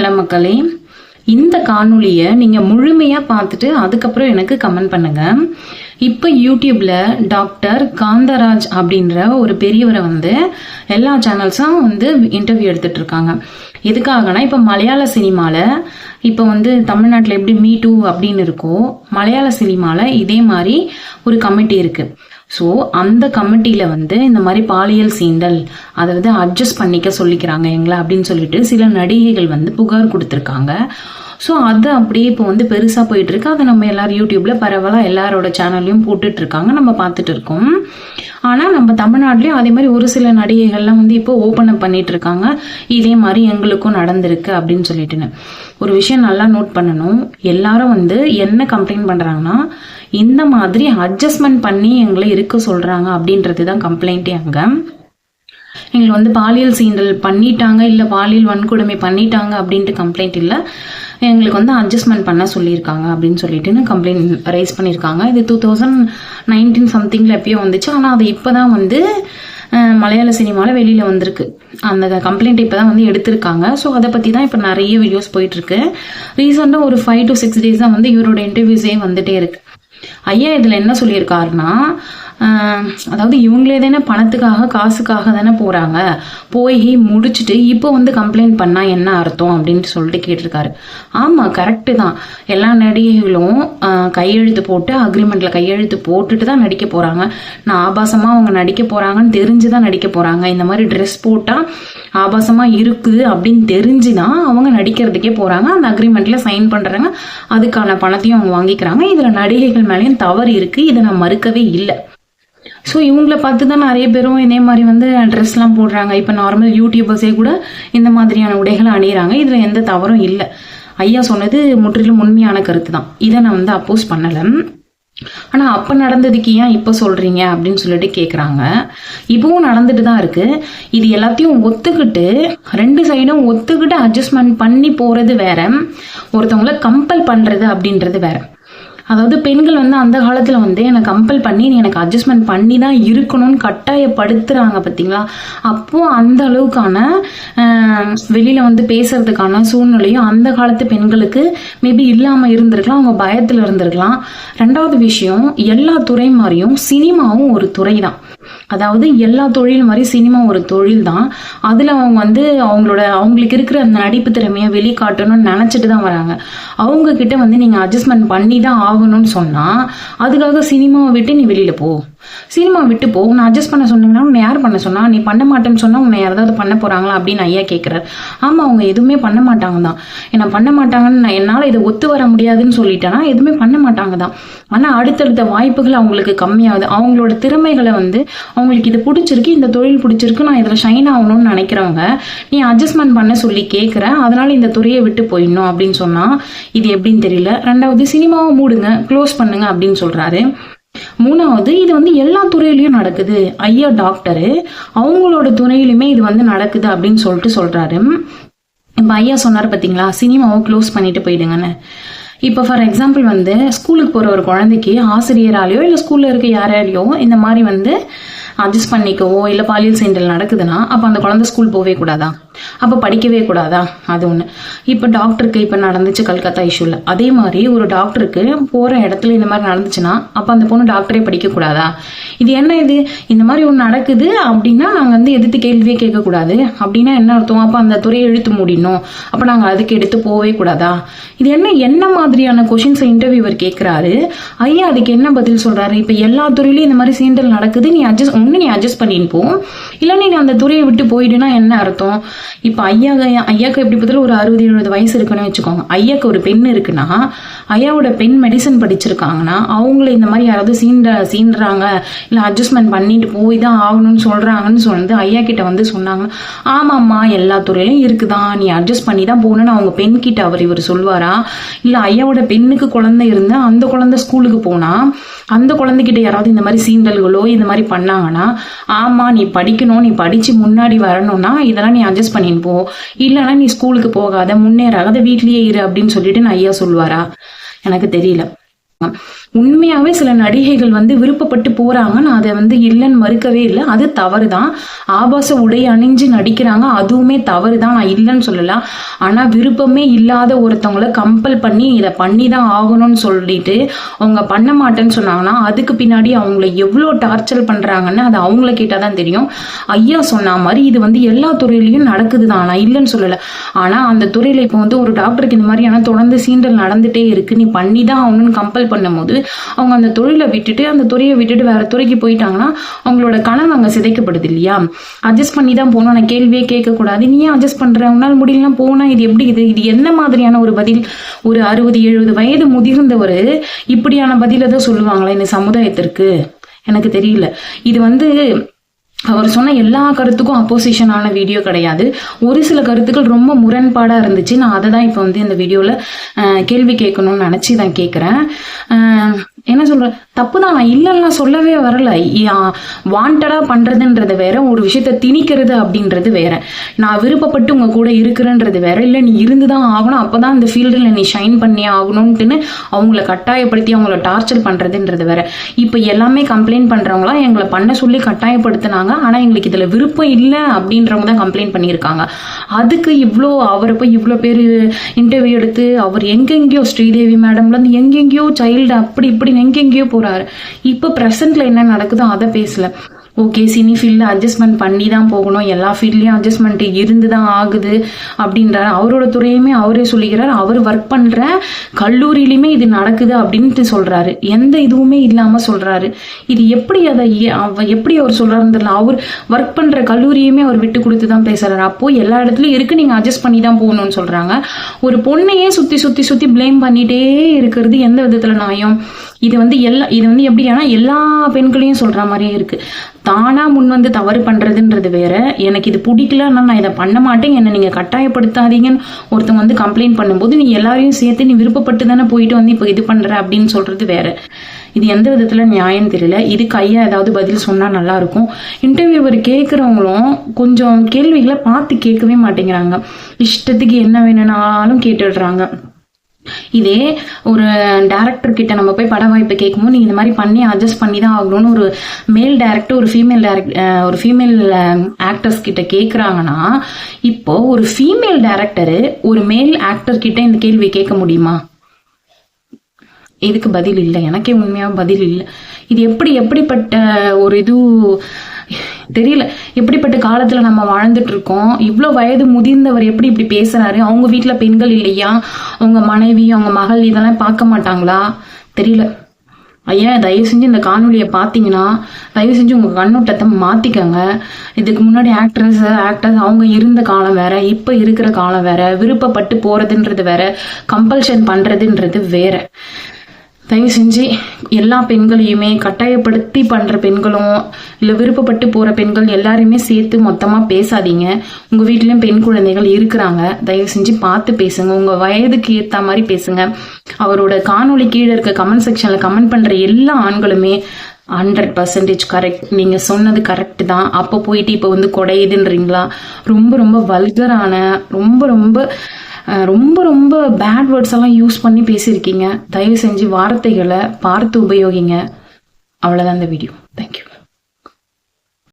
Hello மக்களே இந்த காணொலியை நீங்கள் முழுமையாக பார்த்துட்டு அதுக்கப்புறம் எனக்கு கமெண்ட் பண்ணுங்கள் இப்போ யூடியூப்பில் டாக்டர் காந்தராஜ் அப்படின்ற ஒரு பெரியவரை வந்து எல்லா சேனல்ஸும் வந்து இன்டர்வியூ எடுத்துகிட்டு இருக்காங்க எதுக்காகனா இப்போ மலையாள சினிமாவில் இப்போ வந்து தமிழ்நாட்டில் எப்படி மீ டூ அப்படின்னு இருக்கோ மலையாள சினிமாவில் இதே மாதிரி ஒரு கமிட்டி இருக்குது ஸோ அந்த கமிட்டியில் வந்து இந்த மாதிரி பாலியல் சீண்டல் அதை வந்து அட்ஜஸ்ட் பண்ணிக்க சொல்லிக்கிறாங்க எங்களை அப்படின்னு சொல்லிட்டு சில நடிகைகள் வந்து புகார் கொடுத்துருக்காங்க. ஸோ அது அப்படியே இப்போ வந்து பெருசாக போயிட்டு இருக்கு அதை நம்ம எல்லாரும் யூடியூப்ல பரவலாக எல்லாரோட சேனல்லையும் போட்டுட்டு இருக்காங்க நம்ம பார்த்துட்டு இருக்கோம் ஆனால் நம்ம தமிழ்நாட்டிலையும் அதே மாதிரி ஒரு சில நடிகைகள்லாம் வந்து இப்போ ஓப்பன் அப் பண்ணிட்டு இருக்காங்க இதே மாதிரி எங்களுக்கும் நடந்திருக்கு அப்படின்னு சொல்லிட்டுன்னு. ஒரு விஷயம் நல்லா நோட் பண்ணணும். எல்லாரும் வந்து என்ன கம்ப்ளைண்ட் பண்ணுறாங்கன்னா இந்த மாதிரி அட்ஜஸ்ட்மெண்ட் பண்ணி எங்களை இருக்க சொல்கிறாங்க அப்படின்றது தான் கம்ப்ளைண்ட்டே அங்கே. எங்களை வந்து பாலியல் சீண்டல் பண்ணிட்டாங்க. இல்லை பாலியல் வன்கொடுமை பண்ணிட்டாங்க அப்படின்ட்டு கம்ப்ளைண்ட் இல்லை. எங்களுக்கு வந்து அட்ஜஸ்ட்மெண்ட் பண்ண சொல்லியிருக்காங்க அப்படின்னு சொல்லிட்டு கம்ப்ளைண்ட் ரைஸ் பண்ணியிருக்காங்க. இது டூ தௌசண்ட் நைன்டீன் சம்திங்கில் எப்பயோ வந்துச்சு. ஆனால் அது இப்போ தான் வந்து மலையாள சினிமாவில் வெளியில் வந்திருக்கு. அந்த கம்ப்ளைண்ட் இப்போ தான் வந்து எடுத்திருக்காங்க. ஸோ அதை பற்றி தான் இப்போ நிறைய வீடியோஸ் போயிட்டுருக்கு. ரீசெண்டாக ஒரு ஃபைவ் டு சிக்ஸ் டேஸ் தான் வந்து இவரோட இன்டர்வியூஸே வந்துட்டே இருக்கு. ஐயா இதில் என்ன சொல்லியிருக்காருன்னா அதாவது இவங்களே தானே பணத்துக்காக காசுக்காக தானே போகிறாங்க போய் முடிச்சுட்டு இப்போ வந்து கம்ப்ளைண்ட் பண்ணால் என்ன அர்த்தம் அப்படின்ட்டு சொல்லிட்டு கேட்டிருக்காரு. ஆமாம் கரெக்டு தான். எல்லா நடிகைகளும் கையெழுத்து போட்டு அக்ரிமெண்ட்டில் கையெழுத்து போட்டுட்டு தான் நடிக்க போகிறாங்க நான் ஆபாசமாக அவங்க நடிக்க போகிறாங்கன்னு தெரிஞ்சு தான் நடிக்க போகிறாங்க இந்த மாதிரி ட்ரெஸ் போட்டால் ஆபாசமாக இருக்குது அப்படின்னு தெரிஞ்சு தான் அவங்க நடிக்கிறதுக்கே போகிறாங்க அந்த அக்ரிமெண்ட்டில் சைன் பண்ணுறாங்க அதுக்கான பணத்தையும் அவங்க வாங்கிக்கிறாங்க. இதில் நடிகைகள் மேலேயும் தவறு இருக்குது இதை நான் மறுக்கவே இல்லை. ஸோ இவங்கள பார்த்து தான் நிறைய பேரும் இதே மாதிரி வந்து ட்ரெஸ்லாம் போடுறாங்க. இப்போ நார்மல் யூடியூபர்ஸே கூட இந்த மாதிரியான உடைகளை அணியிறாங்க. இதில் எந்த தவறும் இல்லை. ஐயா சொன்னது முற்றிலும் உண்மையான கருத்து தான் இதை நான் வந்து அப்போஸ் பண்ணலை. ஆனால் அப்போ நடந்ததுக்கு ஏன் இப்போ சொல்கிறீங்க அப்படின்னு சொல்லிட்டு கேட்குறாங்க இப்பவும் நடந்துட்டு தான் இருக்கு. இது எல்லாத்தையும் ஒத்துக்கிட்டு ரெண்டு சைடும் ஒத்துக்கிட்டு அட்ஜஸ்ட்மெண்ட் பண்ணி போகிறது வேற. ஒருத்தவங்கள கம்பல் பண்ணுறது அப்படின்றது வேற. அதாவது பெண்கள் வந்து அந்த காலத்தில் வந்து என்னை கம்பல் பண்ணி நீ எனக்கு அட்ஜஸ்ட்மெண்ட் பண்ணி தான் இருக்கணும்னு கட்டாயப்படுத்துகிறாங்க பார்த்தீங்களா அப்போது அந்த அளவுக்கான வெளியில் வந்து பேசுறதுக்கான சூழ்நிலையும் அந்த காலத்து பெண்களுக்கு மேபி இல்லாமல் இருந்திருக்கலாம் அவங்க பயத்தில் இருந்திருக்கலாம். ரெண்டாவது விஷயம் எல்லா துறை மாதிரியும் சினிமாவும் ஒரு துறை தான் அதாவது எல்லா தொழில் மாதிரி சினிமா ஒரு தொழில் தான் அதில் அவங்க வந்து அவங்களோட அவங்களுக்கு இருக்கிற அந்த நடிப்பு திறமையை வெளிக்காட்டணும்னு நினச்சிட்டு தான் வராங்க. அவங்க கிட்ட வந்து நீங்கள் அட்ஜஸ்ட்மெண்ட் பண்ணி தான் ஆகணும்னு சொன்னால் அதுக்காக சினிமாவை விட்டு நீ வெளியில் போ. சினிமா விட்டு போ உன்னை அட்ஜஸ்ட் பண்ண சொன்னீங்கன்னா உன்னை யார் பண்ண சொன்னா? நீ பண்ண மாட்டேன்னு சொன்னால் உன்னை யாராவது பண்ண போகிறாங்களா அப்படின்னு ஐயா கேட்குறாரு ஆமாம் அவங்க எதுவுமே பண்ண மாட்டாங்க தான் என்ன பண்ண மாட்டாங்கன்னு நான் என்னால் இதை ஒத்து வர முடியாதுன்னு சொல்லிட்டேன்னா எதுவுமே பண்ண மாட்டாங்க தான் ஆனால் அடுத்தடுத்த வாய்ப்புகள் அவங்களுக்கு கம்மியாகுது. அவங்களோட திறமைகளை வந்து அவங்களுக்கு இது பிடிச்சிருக்கு இந்த தொழில் பிடிச்சிருக்கு நான் இதில் ஷைன் ஆகணும்னு நினைக்கிறவங்க நீ அட்ஜஸ்ட்மெண்ட் பண்ண சொல்லி கேட்குற அதனால இந்த துறையை விட்டு போயிடணும் அப்படின்னு சொன்னால் இது எப்படின்னு தெரியல. ரெண்டாவது சினிமாவை மூடுங்க க்ளோஸ் பண்ணுங்க அப்படின்னு சொல்கிறாரு மூணாவது இது வந்து எல்லா துறையிலையும் நடக்குது. ஐயா டாக்டரு அவங்களோட துறையிலுமே இது வந்து நடக்குது அப்படின்னு சொல்லிட்டு சொல்றாரு. இப்போ ஐயா சொன்னார் பார்த்தீங்களா சினிமாவை க்ளோஸ் பண்ணிட்டு போயிடுங்கன்னு. இப்போ ஃபார் எக்ஸாம்பிள் வந்து ஸ்கூலுக்கு போகிற ஒரு குழந்தைக்கு ஆசிரியராலேயோ இல்லை ஸ்கூலில் இருக்க யாராலையோ இந்த மாதிரி வந்து அட்ஜஸ்ட் பண்ணிக்கவோ இல்லை பாலியல் சென்டர் நடக்குதுன்னா அப்போ அந்த குழந்தை ஸ்கூல் போகவே கூடாதா? அப்போ படிக்கவே கூடாதா? அது ஒன்று இப்போ டாக்டருக்கு இப்போ நடந்துச்சு கல்கத்தா இஷ்யூவில் அதே மாதிரி ஒரு டாக்டருக்கு போகிற இடத்துல இந்த மாதிரி நடந்துச்சுன்னா அப்போ அந்த பொண்ணு டாக்டரே படிக்கக்கூடாதா இது என்ன இது? இந்த மாதிரி ஒன்று நடக்குது அப்படின்னா நாங்கள் வந்து எதிர்த்து கேள்வியே கேட்கக்கூடாது. அப்படின்னா என்ன அர்த்தம்? அப்போ அந்த துறையை இழுத்து மூடிடணும். அப்போ நாங்கள் அதுக்கு எடுத்து போகவே கூடாதா? இது என்ன என்ன மாதிரியான கொஷின்ஸை இன்டர்வியூவர் கேட்குறாரு ஐயா அதுக்கு என்ன பதில் சொல்கிறாரு இப்போ எல்லா துறையிலையும் இந்த மாதிரி சீண்டல் நடக்குது. நீ அட்ஜஸ்ட் ஒன்று நீ அட்ஜஸ்ட் பண்ணின்னு போ. இல்லை நீ அந்த துறையை விட்டு போயிடுனா என்ன அர்த்தம்? இப்போ ஐயா ஐயாக்கு எப்படி பார்த்தாலும் ஒரு அறுபது எழுபது வயசு இருக்குன்னு வச்சுக்கோங்க. ஐயாக்கு ஒரு பெண் இருக்குன்னா ஐயாவோட பெண் மெடிசன் படிச்சிருக்காங்கன்னா அவங்கள இந்த மாதிரி யாராவது சீண்ட சீண்டுறாங்க இல்லை அட்ஜஸ்ட்மெண்ட் பண்ணிட்டு போய் தான் ஆகணும்னு சொல்கிறாங்கன்னு சொல்லி ஐயா கிட்ட வந்து சொன்னாங்க. ஆமாம்மா எல்லா துறையிலும் இருக்குதான் நீ அட்ஜஸ்ட் பண்ணி தான் போகணும்னு அவங்க பெண் கிட்ட அவர் இவர் சொல்வாரா? இல்லை ஐயாவோட பெண்ணுக்கு குழந்தை இருந்தா அந்த குழந்தை ஸ்கூலுக்கு போனா அந்த குழந்தைகிட்ட யாராவது இந்த மாதிரி சீண்டல்களோ இந்த மாதிரி பண்ணாங்கன்னா ஆமா நீ படிக்கணும் நீ படிச்சு முன்னாடி வரணும்னா இதெல்லாம் நீ அட்ஜஸ்ட் பண்ணின்னு போ. இல்லைன்னா நீ ஸ்கூலுக்கு போகாத முன்னேறாத வீட்லயே இரு அப்படின்னு சொல்லிட்டு நான் ஐயா சொல்லுவாரா? எனக்கு தெரியல. உண்மையாகவே சில நடிகைகள் வந்து விருப்பப்பட்டு போகிறாங்க நான் அதை வந்து இல்லைன்னு மறுக்கவே இல்லை. அது தவறு தான் ஆபாச உடை அணிஞ்சு நடிக்கிறாங்க. அதுவுமே தவறு தான் நான் இல்லைன்னு சொல்லலாம் ஆனால் விருப்பமே இல்லாத ஒருத்தவங்கள கம்பல் பண்ணி இதை பண்ணி தான் ஆகணும்னு சொல்லிட்டு அவங்க பண்ண மாட்டேன்னு சொன்னாங்கன்னா அதுக்கு பின்னாடி அவங்கள எவ்வளோ டார்ச்சர் பண்ணுறாங்கன்னு அது அவங்கள கேட்டால் தான் தெரியும். ஐயா சொன்ன மாதிரி இது வந்து எல்லா துறையிலையும் நடக்குது தான் நான் இல்லைன்னு சொல்லலை. ஆனால் அந்த துறையில் இப்போ வந்து ஒரு டாக்டருக்கு இந்த மாதிரியான தொடர்ந்து சீண்டல் நடந்துகிட்டே இருக்குது நீ பண்ணி தான் ஆகணும்னு கம்பல் பண்ணும்போது அவங்க அந்த தொழிலை விட்டுட்டு அந்த துறையை விட்டுட்டு வேற துறைக்கு போயிட்டாங்கன்னா அவங்களோட கனவு அங்கே சிதைக்கப்படுது இல்லையா? அட்ஜஸ்ட் பண்ணி தான் போகணும். நான் கேள்வியே கேட்கக்கூடாது. நீ ஏன் அட்ஜஸ்ட் பண்ற? உன்னால் முடியலாம் போனா இது எப்படி இது? இது என்ன மாதிரியான ஒரு பதில்? ஒரு அறுபது எழுபது வயது முதிர்ந்தவர் இப்படியான பதில தான் சொல்லுவாங்களா இந்த சமுதாயத்திற்கு? எனக்கு தெரியல. இது வந்து அவர் சொன்ன எல்லா கருத்துக்கும் அப்போசிஷனான வீடியோ கிடையாது. ஒரு சில கருத்துக்கள் ரொம்ப முரண்பாடாக இருந்துச்சு. நான் அதை தான் இப்போ வந்து இந்த வீடியோவில் கேள்வி கேட்கணும்னு நினச்சி தான் கேட்குறேன் என்ன சொல்கிறேன் தப்பு தான் நான் இல்லைன்னா சொல்லவே வரல. வாண்டடாக பண்ணுறதுன்றது வேற ஒரு விஷயத்த திணிக்கிறது அப்படின்றது வேற. நான் விருப்பப்பட்டு உங்கள் கூட இருக்கிறேன்றது வேற. இல்லை நீ இருந்து தான் ஆகணும். அப்போ தான் இந்த ஃபீல்டில் நீ ஷைன் பண்ணி ஆகணும்ட்டுன்னு அவங்கள கட்டாயப்படுத்தி அவங்கள டார்ச்சர் பண்ணுறதுன்றது வேற. இப்போ எல்லாமே கம்ப்ளைண்ட் பண்ணுறவங்களாம் எங்களை பண்ண சொல்லி கட்டாயப்படுத்தினாங்க. ஆனால் எங்களுக்கு இதில் விருப்பம் இல்லை அப்படின்றவங்க தான் கம்ப்ளைண்ட் பண்ணியிருக்காங்க. அதுக்கு இவ்வளோ அவரை போய் இவ்வளோ பேர் இன்டர்வியூ எடுத்து அவர் எங்கெங்கேயோ ஸ்ரீதேவி மேடம்லேருந்து எங்கெங்கேயோ சைல்டு அப்படி இப்படி எங்கெங்கேயோ போகிறார் இப்போ ப்ரெசென்ட்டில் என்ன நடக்குதோ அதை பேசல. ஓகே சினி ஃபீல்டில் அட்ஜஸ்ட்மெண்ட் பண்ணி தான் போகணும். எல்லா ஃபீல்ட்லேயும் அட்ஜஸ்ட்மெண்ட் இருந்து தான் ஆகுது அப்படின்றார். அவரோட துறையுமே அவரே சொல்லிக்கிறார். அவர் ஒர்க் பண்ணுற கல்லூரியிலையுமே இது நடக்குது அப்படின்ட்டு சொல்கிறாரு எந்த இதுவுமே இல்லாமல் சொல்கிறாரு இது எப்படி அதை எப்படி அவர் சொல்கிறாருன்னு தெரியல. அவர் ஒர்க் பண்ணுற கல்லூரியுமே அவர் விட்டு கொடுத்து தான் பேசுகிறாரு அப்போது எல்லா இடத்துலையும் இருக்குது நீங்கள் அட்ஜஸ்ட் பண்ணி தான் போகணும்னு சொல்கிறாங்க ஒரு பொண்ணையே சுற்றி சுற்றி சுற்றி ப்ளேம் பண்ணிகிட்டே இருக்கிறது எந்த விதத்தில் நியாயம்? இது வந்து எல்லா இது வந்து எப்படின்னா எல்லா பெண்களையும் சொல்கிற மாதிரியே இருக்குது தானா முன் வந்து தவறு பண்றதுன்றது வேற. எனக்கு இது பிடிக்கலன்னா நான் இதை பண்ண மாட்டேன். என்னை நீங்க கட்டாயப்படுத்தாதீங்கன்னு ஒருத்தவங்க வந்து கம்ப்ளைண்ட் பண்ணும்போது நீ எல்லாரையும் சேர்த்து நீ விருப்பப்பட்டு தானே போயிட்டு வந்து இப்போ இது பண்ற அப்படின்னு சொல்றது வேற. இது எந்த விதத்துல நியாயம் தெரியல. இது கையா ஏதாவது பதில் சொன்னா நல்லா இருக்கும். இன்டர்வியூவர் கேட்குறவங்களும் கொஞ்சம் கேள்விகளை பார்த்து கேட்கவே மாட்டேங்கிறாங்க. இஷ்டத்துக்கு என்ன வேணும்னாலும் கேட்டுடுறாங்க. இதே ஒரு டேரக்டர் கிட்ட நம்ம போய் பட வாய்ப்பு கேட்கும்போது நீ இந்த மாதிரி பண்ணி அட்ஜஸ்ட் பண்ணி தான் ஆகணும்னு ஒரு மேல் டேரக்டர் ஒரு ஃபீமேல் டேரக்ட் ஒரு ஃபீமேல் ஆக்டர்ஸ் கிட்ட கேட்குறாங்கன்னா இப்போ ஒரு ஃபீமேல் டேரக்டரு ஒரு மேல் ஆக்டர் கிட்ட இந்த கேள்வி கேட்க முடியுமா? இதுக்கு பதில் இல்லை. எனக்கே உண்மையாக பதில் இல்லை. இது எப்படி எப்படிப்பட்ட ஒரு இது தெரியல. எப்படிப்பட்ட காலத்துல நம்ம வாழ்ந்துட்டு இருக்கோம் இவ்வளோ வயது முதிர்ந்தவர் எப்படி இப்படி பேசுறாரு? அவங்க வீட்டுல பெண்கள் இல்லையா? அவங்க மனைவி அவங்க மகள் இதெல்லாம் பார்க்க மாட்டாங்களா? தெரியல. ஐயா தயவு செஞ்சு இந்த காணொலியை பார்த்தீங்கன்னா தயவு செஞ்சு உங்கள் கண்ணோட்டத்தை மாற்றிக்கோங்க இதுக்கு முன்னாடி ஆக்ட்ரஸ் ஆக்டர்ஸ் அவங்க இருந்த காலம் வேற இப்போ இருக்கிற காலம் வேற விருப்பப்பட்டு போகிறதுன்றது வேற கம்பல்ஷன் பண்ணுறதுன்றது வேற. தயவு செஞ்சு எல்லா பெண்களையுமே கட்டாயப்படுத்தி பண்ணுற பெண்களும் இல்லை விருப்பப்பட்டு போகிற பெண்கள் எல்லாரையுமே சேர்த்து மொத்தமாக பேசாதீங்க. உங்கள் வீட்லேயும் பெண் குழந்தைகள் இருக்கிறாங்க. தயவு செஞ்சு பார்த்து பேசுங்க. உங்கள் வயதுக்கு ஏற்ற மாதிரி பேசுங்க. அவரோட காணொலி கீழே இருக்க கமெண்ட் செக்ஷனில் கமெண்ட் பண்ணுற எல்லா ஆண்களுமே ஹண்ட்ரட் பர்சன்டேஜ் கரெக்ட் நீங்கள் சொன்னது கரெக்டு தான். அப்போ போயிட்டு இப்போ வந்து கொடையுதுன்றீங்களா ரொம்ப ரொம்ப வல்கரான ரொம்ப ரொம்ப ரொம்ப ரொம்ப பேட் வேர்ட்ஸ் எல்லாம் யூஸ் பண்ணி பேசியிருக்கீங்க. தயவு செஞ்சு வார்த்தைகளை பார்த்து உபயோகிங்க. அவ்வளோதான் இந்த வீடியோ தேங்க்யூ